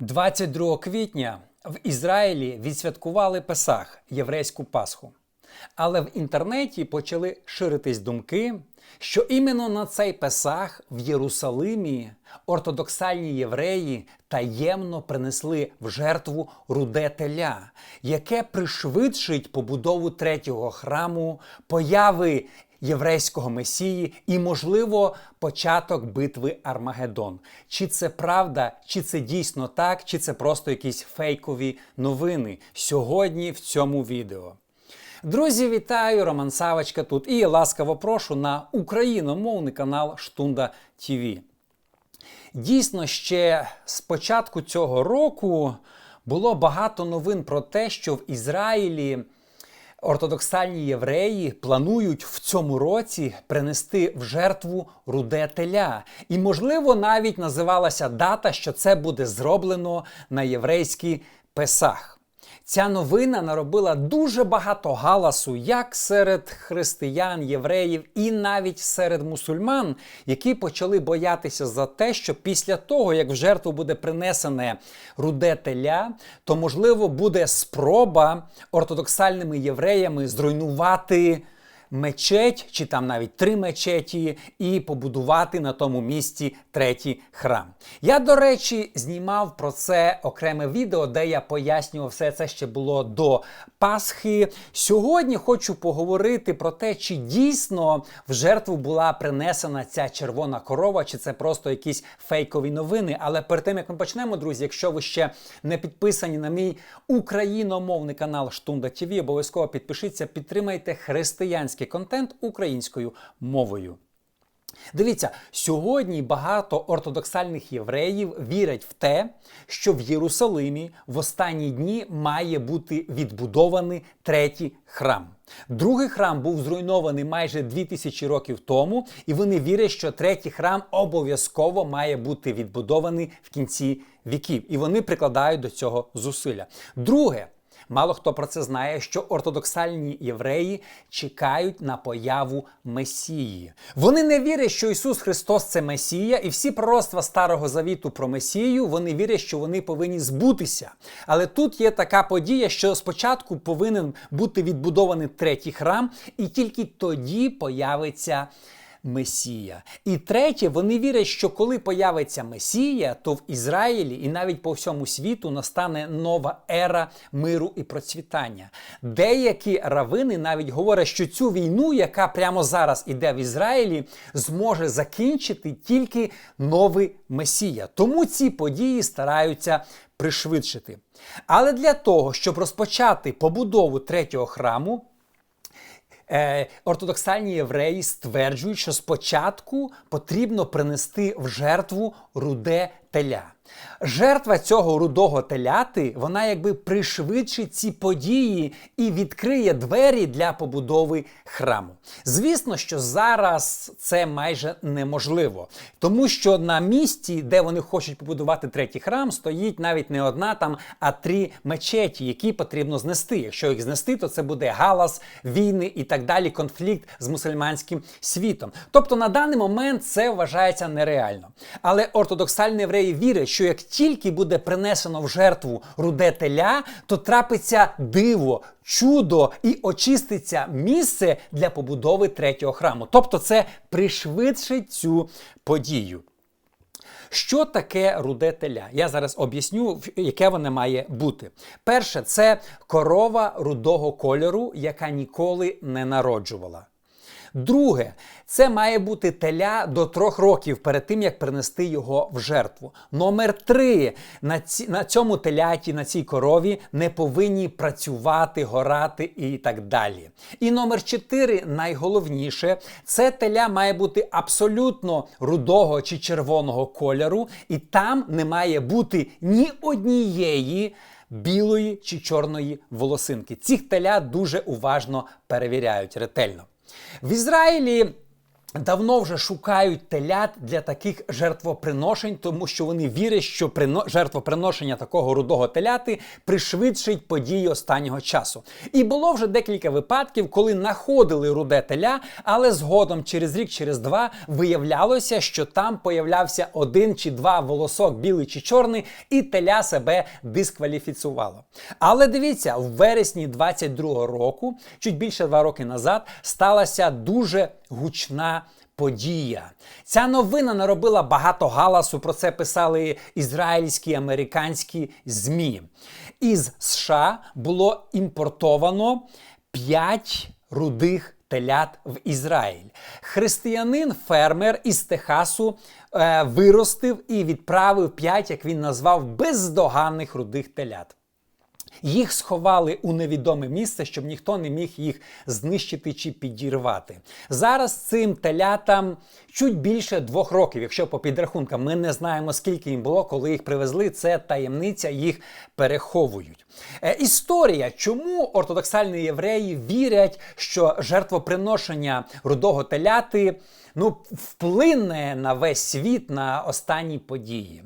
22 квітня в Ізраїлі відсвяткували Песах, єврейську Пасху. Але в інтернеті почали ширитись думки, що іменно на цей Песах в Єрусалимі ортодоксальні євреї таємно принесли в жертву руде теля, яке пришвидшить побудову третього храму, появи єврейського месії і, можливо, початок битви Армагеддон. Чи це правда, чи це дійсно так, чи це просто якісь фейкові новини сьогодні в цьому відео. Друзі, вітаю! Роман Савочка тут і ласкаво прошу на україномовний канал Штунда ТВ. Дійсно, ще з початку цього року було багато новин про те, що в Ізраїлі ортодоксальні євреї планують в цьому році принести в жертву руде теля. І, можливо, навіть називалася дата, що це буде зроблено на єврейський Песах. Ця новина наробила дуже багато галасу як серед християн, євреїв і навіть серед мусульман, які почали боятися за те, що після того, як в жертву буде принесене руде теля, то можливо буде спроба ортодоксальними євреями зруйнувати мечеть, чи там навіть три мечеті, і побудувати на тому місці третій храм. Я, до речі, знімав про це окреме відео, де я пояснював все це ще було до Пасхи. Сьогодні хочу поговорити про те, чи дійсно в жертву була принесена ця червона корова, чи це просто якісь фейкові новини. Але перед тим як ми почнемо, друзі, якщо ви ще не підписані на мій україномовний канал Штунда ТВ, обов'язково підпишіться, підтримайте християнський контент українською мовою. Дивіться, сьогодні багато ортодоксальних євреїв вірять в те, що в Єрусалимі в останні дні має бути відбудований третій храм. Другий храм був зруйнований майже 2000 років тому, і вони вірять, що третій храм обов'язково має бути відбудований в кінці віків. І вони прикладають до цього зусилля. Друге. Мало хто про це знає, що ортодоксальні євреї чекають на появу Месії. Вони не вірять, що Ісус Христос це Месія, і всі пророцтва Старого Завіту про Месію вони вірять, що вони повинні збутися. Але тут є така подія, що спочатку повинен бути відбудований третій храм, і тільки тоді появиться. Месія. І третє, вони вірять, що коли появиться Месія, то в Ізраїлі і навіть по всьому світу настане нова ера миру і процвітання. Деякі равини навіть говорять, що цю війну, яка прямо зараз іде в Ізраїлі, зможе закінчити тільки новий Месія. Тому ці події стараються пришвидшити. Але для того, щоб розпочати побудову третього храму, Е, ортодоксальні євреї стверджують, що спочатку потрібно принести в жертву руде теля. Жертва цього рудого теляти, вона якби пришвидшить ці події і відкриє двері для побудови храму. Звісно, що зараз це майже неможливо, тому що на місці, де вони хочуть побудувати третій храм, стоїть навіть не одна там, а три мечеті, які потрібно знести. Якщо їх знести, то це буде галас, війни і так далі, конфлікт з мусульманським світом. Тобто на даний момент це вважається нереально. Але ортодоксальні євреї вірять, що як тільки буде принесено в жертву руде теля, то трапиться диво, чудо і очиститься місце для побудови третього храму. Тобто це пришвидшить цю подію. Що таке руде теля? Я зараз об'ясню, яке воно має бути. Перше, це корова рудого кольору, яка ніколи не народжувала. Друге, це має бути теля до трьох років перед тим, як принести його в жертву. Номер три. На ці, на цьому теляті, на цій корові не повинні працювати, горати і так далі. І номер чотири, найголовніше, це теля має бути абсолютно рудого чи червоного кольору, і там не має бути ні однієї. Білої чи чорної волосинки. Ці теля дуже уважно перевіряють ретельно. В Ізраїлі давно вже шукають телят для таких жертвоприношень, тому що вони вірять, що прино- жертвоприношення такого рудого теляти пришвидшить події останнього часу. І було вже декілька випадків, коли знаходили руде теля, але згодом через рік, через два виявлялося, що там появлявся один чи два волосок, білий чи чорний, і теля себе дискваліфіцувало. Але дивіться, в вересні 22-го року, чуть більше два роки назад, сталася дуже гучна. Подія. Ця новина наробила багато галасу. Про це писали ізраїльські американські ЗМІ. Із США було імпортовано 5 рудих телят в Ізраїль. Християнин, фермер із Техасу е, виростив і відправив 5, як він назвав, бездоганних рудих телят. Їх сховали у невідоме місце, щоб ніхто не міг їх знищити чи підірвати. Зараз цим телятам чуть більше двох років, якщо по підрахункам, ми не знаємо, скільки їм було, коли їх привезли. Це таємниця, їх переховують. Е, історія, чому ортодоксальні євреї вірять, що жертвоприношення рудого теляти ну, вплине на весь світ на останні події.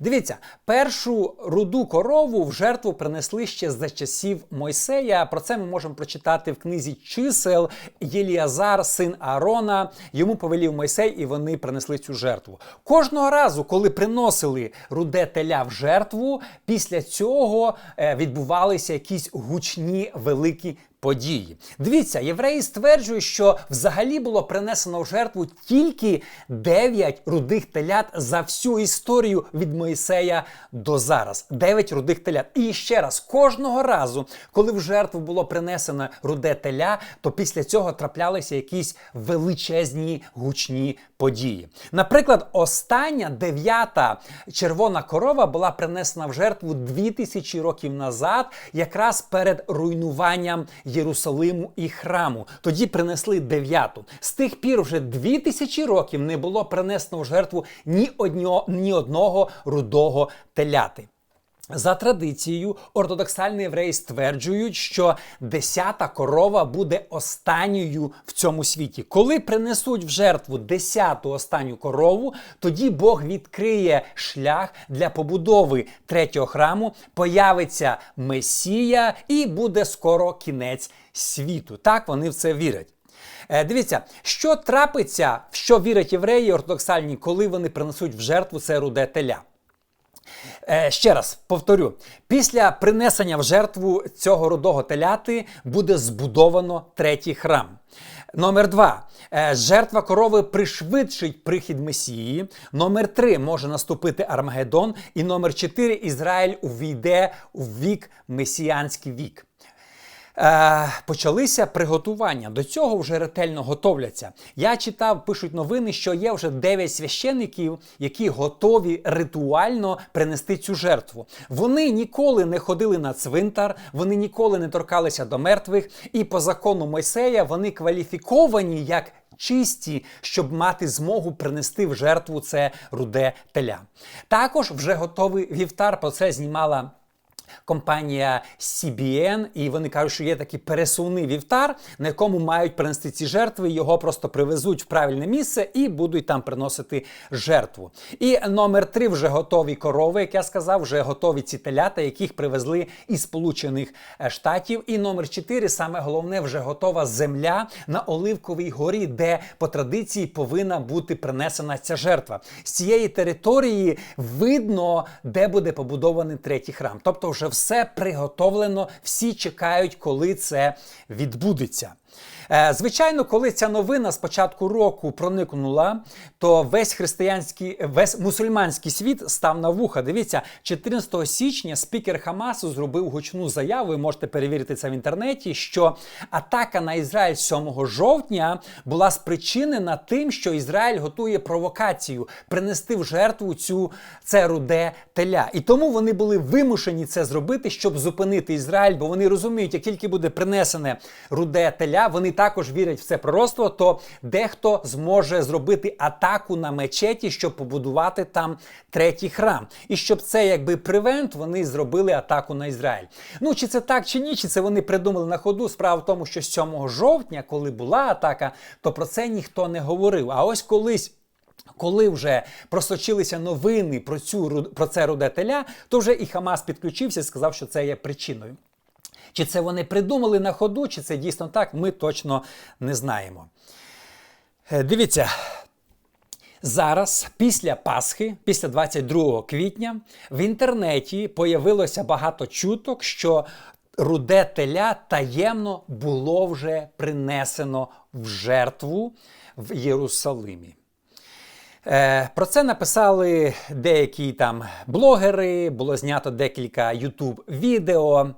Дивіться, першу руду корову в жертву принесли ще за часів Мойсея. Про це ми можемо прочитати в книзі чисел Єліазар, син Аарона. Йому повелів Мойсей, і вони принесли цю жертву. Кожного разу, коли приносили руде теля в жертву, після цього е, відбувалися якісь гучні великі події. Дивіться, євреї стверджують, що взагалі було принесено в жертву тільки 9 рудих телят за всю історію від Моїсея до зараз. 9 рудих телят. І ще раз, кожного разу, коли в жертву було принесено руде теля, то після цього траплялися якісь величезні гучні події. Наприклад, остання дев'ята червона корова була принесена в жертву 2000 років назад, якраз перед руйнуванням Єрусалиму і храму. Тоді принесли дев'яту. З тих пір вже 2000 років не було принесено в жертву ні одного, ні одного рудого теляти. За традицією, ортодоксальні євреї стверджують, що десята корова буде останньою в цьому світі. Коли принесуть в жертву десяту останню корову, тоді Бог відкриє шлях для побудови третього храму, появиться Месія і буде скоро кінець світу. Так вони в це вірять. Е, Дивіться, що трапиться, в що вірять євреї ортодоксальні, коли вони принесуть в жертву це руде теля. Е, ще раз повторю: після принесення в жертву цього рудого теляти буде збудовано третій храм. Номер два. Е, Жертва корови пришвидшить прихід Месії. Номер три може наступити Армагеддон. І номер чотири Ізраїль увійде у вік месіянський вік. Е, почалися приготування. До цього вже ретельно готовляться. Я читав, пишуть новини, що є вже 9 священиків, які готові ритуально принести цю жертву. Вони ніколи не ходили на цвинтар, вони ніколи не торкалися до мертвих, і по закону Мойсея вони кваліфіковані як. Чисті, щоб мати змогу принести в жертву це руде теля. Також вже готовий вівтар. Про це знімала компанія CBN, і вони кажуть, що є такий пересувний вівтар, на якому мають принести ці жертви. Його просто привезуть в правильне місце і будуть там приносити жертву. І номер три вже готові корови, як я сказав, вже готові ці телята, яких привезли із Сполучених е, Штатів. І номер чотири, саме головне, вже готова земля на Оливковій горі, де по традиції повинна бути принесена ця жертва. З цієї території видно, де буде побудований третій храм. Тобто, вже все приготовлено, всі чекають, коли це відбудеться. Е, Звичайно, коли ця новина з початку року проникнула, то весь християнський, весь мусульманський світ став на вуха. Дивіться, 14 січня спікер Хамасу зробив гучну заяву. Ви можете перевірити це в інтернеті. Що атака на Ізраїль 7 жовтня була спричинена тим, що Ізраїль готує провокацію принести в жертву цю це руде теля. І тому вони були вимушені це зробити, щоб зупинити Ізраїль, бо вони розуміють, як тільки буде принесене руде теля теля, вони також вірять в це пророцтво, то дехто зможе зробити атаку на мечеті, щоб побудувати там третій храм. І щоб це якби превент, вони зробили атаку на Ізраїль. Ну чи це так, чи ні, чи це вони придумали на ходу. Справа в тому, що 7 жовтня, коли була атака, то про це ніхто не говорив. А ось колись. Коли вже просочилися новини про цю про це руде теля, то вже і Хамас підключився і сказав, що це є причиною. Чи це вони придумали на ходу, чи це дійсно так, ми точно не знаємо. Е, Дивіться. Зараз, після Пасхи, після 22 квітня, в інтернеті появилося багато чуток, що руде теля таємно було вже принесено в жертву в Єрусалимі. Е, Про це написали деякі там блогери, було знято декілька ютуб відео.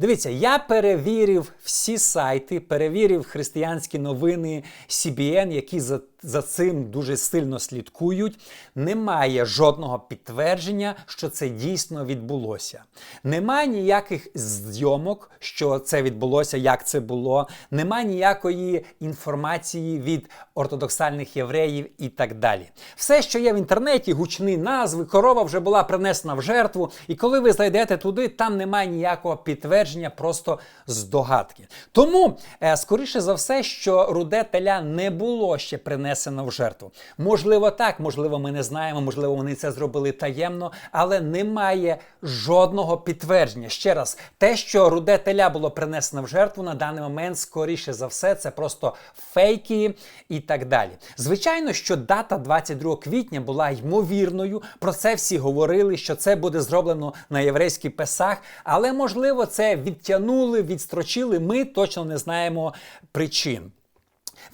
Дивіться, я перевірив всі сайти, перевірив християнські новини CBN, які за, за цим дуже сильно слідкують. Немає жодного підтвердження, що це дійсно відбулося. Немає ніяких зйомок, що це відбулося, як це було. Немає ніякої інформації від ортодоксальних євреїв і так далі. Все, що є в інтернеті, гучні назви, корова вже була принесена в жертву. І коли ви зайдете туди, там немає ніякого підтвердження, просто здогадки. Тому, е, скоріше за все, що руде теля не було ще принесено в жертву. Можливо, так, можливо, ми не знаємо, можливо, вони це зробили таємно, але немає жодного підтвердження. Ще раз, те, що руде теля було принесено в жертву на даний момент, скоріше за все, це просто фейки і так далі. Звичайно, що дата 22 квітня була ймовірною. Про це всі говорили, що це буде зроблено на єврейський песах, але можливо це відтягнули, відстрочили. Ми точно не знаємо причин.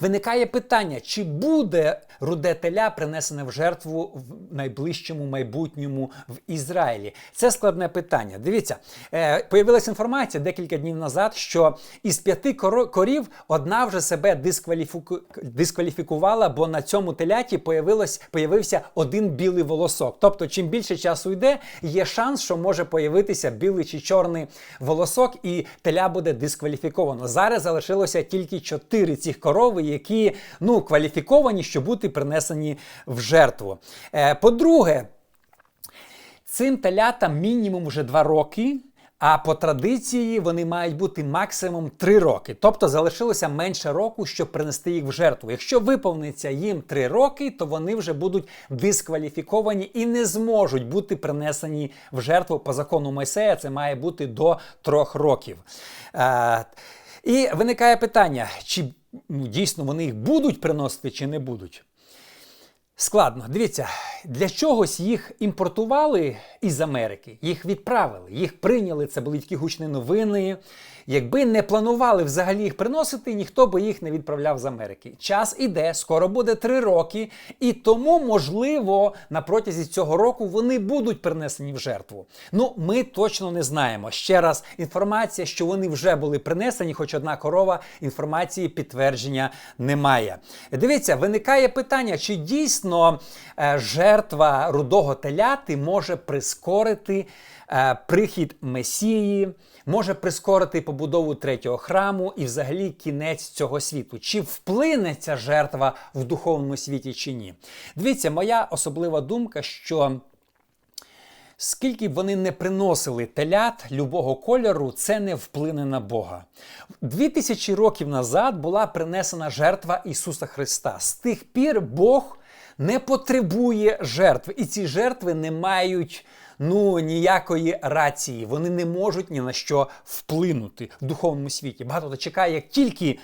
Виникає питання, чи буде руде теля принесене в жертву в найближчому майбутньому в Ізраїлі? Це складне питання. Дивіться, е, появилася інформація декілька днів назад, що із п'яти корів одна вже себе дискваліфіку... дискваліфікувала, бо на цьому теляті появилось, появився один білий волосок. Тобто, чим більше часу йде, є шанс, що може появитися білий чи чорний волосок, і теля буде дискваліфіковано. Зараз залишилося тільки чотири цих корови, які ну, кваліфіковані, щоб бути принесені в жертву. Е, По-друге, цим телятам мінімум вже два роки. А по традиції вони мають бути максимум 3 роки. Тобто залишилося менше року, щоб принести їх в жертву. Якщо виповниться їм 3 роки, то вони вже будуть дискваліфіковані і не зможуть бути принесені в жертву по закону Мойсея. Це має бути до 3 років. І виникає питання, чи ну, дійсно вони їх будуть приносити чи не будуть. Складно, дивіться, для чогось їх імпортували із Америки, їх відправили, їх прийняли. Це були такі гучні новини. Якби не планували взагалі їх приносити, ніхто би їх не відправляв з Америки. Час іде, скоро буде три роки, і тому, можливо, на протязі цього року вони будуть принесені в жертву. Ну, ми точно не знаємо. Ще раз, інформація, що вони вже були принесені, хоч одна корова, інформації підтвердження немає. Дивіться, виникає питання, чи дійсно е, жертва рудого теляти може прискорити прихід Месії може прискорити побудову третього храму і взагалі кінець цього світу. Чи вплине ця жертва в духовному світі чи ні? Дивіться, моя особлива думка, що. Скільки б вони не приносили телят любого кольору, це не вплине на Бога. Дві тисячі років назад була принесена жертва Ісуса Христа. З тих пір Бог не потребує жертв, і ці жертви не мають ну ніякої рації. Вони не можуть ні на що вплинути в духовному світі. Багато хто чекає, як тільки.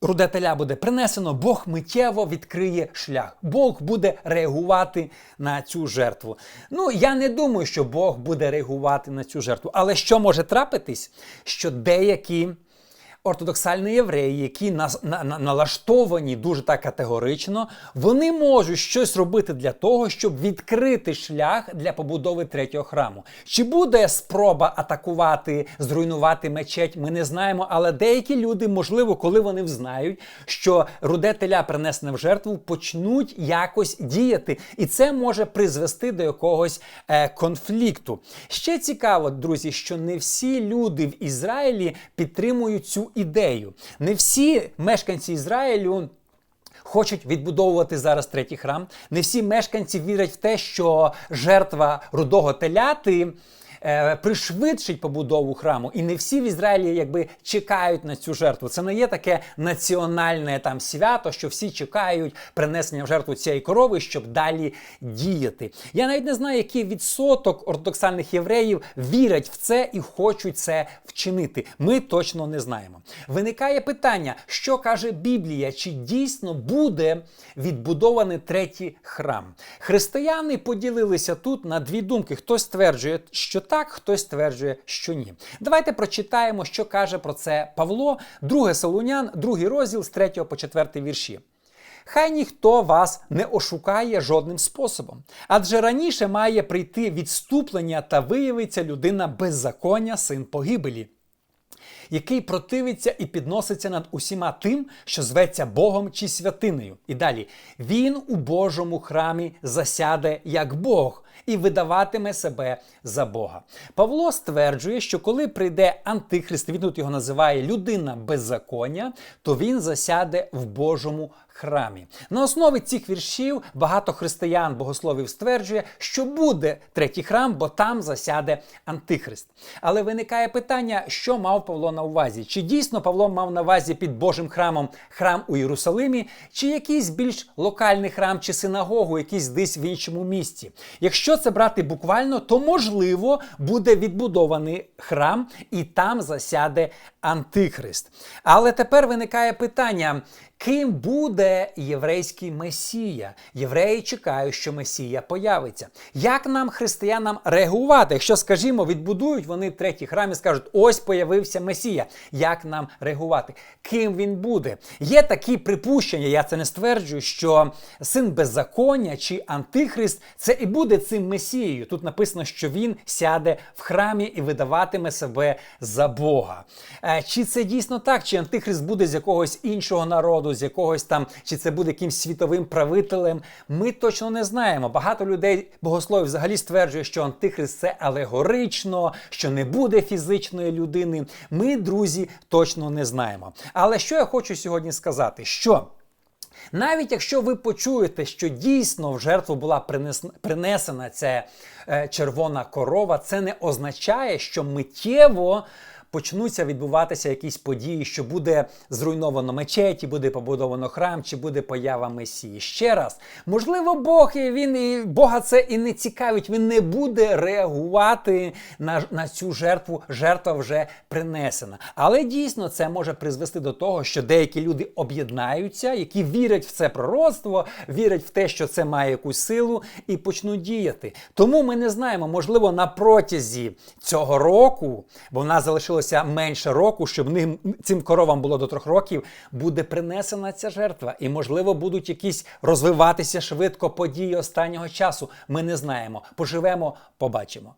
Руде теля буде принесено, Бог миттєво відкриє шлях. Бог буде реагувати на цю жертву. Ну, я не думаю, що Бог буде реагувати на цю жертву. Але що може трапитись, що деякі ортодоксальні євреї, які на, на, на, налаштовані дуже так категорично, вони можуть щось робити для того, щоб відкрити шлях для побудови третього храму. Чи буде спроба атакувати, зруйнувати мечеть? Ми не знаємо, але деякі люди, можливо, коли вони взнають, що руде теля принесене в жертву, почнуть якось діяти, і це може призвести до якогось е, конфлікту. Ще цікаво, друзі, що не всі люди в Ізраїлі підтримують цю ідею. Не всі мешканці Ізраїлю. Хочуть відбудовувати зараз третій храм. Не всі мешканці вірять в те, що жертва рудого теляти е, пришвидшить побудову храму. І не всі в Ізраїлі якби чекають на цю жертву. Це не є таке національне там свято, що всі чекають принесення в жертву цієї корови, щоб далі діяти. Я навіть не знаю, який відсоток ортодоксальних євреїв вірять в це і хочуть це вчинити. Ми точно не знаємо. Виникає питання, що каже Біблія, чи дійсно буде відбудований третій храм? Християни поділилися тут на дві думки. Хтось стверджує, що так, хтось стверджує, що ні. Давайте прочитаємо, що каже про це Павло, 2 Солунян, другий розділ з 3 по 4 вірші. Хай ніхто вас не ошукає жодним способом, адже раніше має прийти відступлення та виявиться людина беззаконня, син погибелі який противиться і підноситься над усіма тим, що зветься Богом чи святинею. І далі він у Божому храмі засяде як Бог і видаватиме себе за Бога. Павло стверджує, що коли прийде антихрист, він тут його називає людина беззаконня, то він засяде в Божому храмі. На основі цих віршів багато християн богословів стверджує, що буде третій храм, бо там засяде антихрист. Але виникає питання, що мав Павло на увазі? Чи дійсно Павло мав на увазі під Божим храмом храм у Єрусалимі, чи якийсь більш локальний храм чи синагогу, якийсь десь в іншому місті? Якщо це брати буквально, то можливо буде відбудований храм і там засяде антихрист. Але тепер виникає питання. Ким буде єврейський месія? Євреї чекають, що месія появиться. Як нам, християнам, реагувати? Якщо, скажімо, відбудують вони третій храм і скажуть, ось появився месія. Як нам реагувати? Ким він буде? Є такі припущення, я це не стверджую, що син беззаконня чи антихрист це і буде цим месією. Тут написано, що він сяде в храмі і видаватиме себе за Бога. Е, Чи це дійсно так? Чи антихрист буде з якогось іншого народу? з якогось там, чи це буде якимсь світовим правителем, ми точно не знаємо. Багато людей богословів взагалі стверджує, що антихрист це алегорично, що не буде фізичної людини. Ми, друзі, точно не знаємо. Але що я хочу сьогодні сказати? Що навіть якщо ви почуєте, що дійсно в жертву була принесена ця е, червона корова, це не означає, що миттєво почнуться відбуватися якісь події, що буде зруйновано мечеті, буде побудовано храм, чи буде поява Месії. Ще раз, можливо, Бог і він і Бога це і не цікавить. Він не буде реагувати на, на цю жертву. Жертва вже принесена. Але дійсно це може призвести до того, що деякі люди об'єднаються, які вірять в це пророцтво, вірять в те, що це має якусь силу, і почнуть діяти. Тому ми не знаємо, можливо, на протязі цього року, бо в нас залишилось залишилося менше року, щоб ним цим коровам було до трьох років, буде принесена ця жертва. І, можливо, будуть якісь розвиватися швидко події останнього часу. Ми не знаємо. Поживемо, побачимо.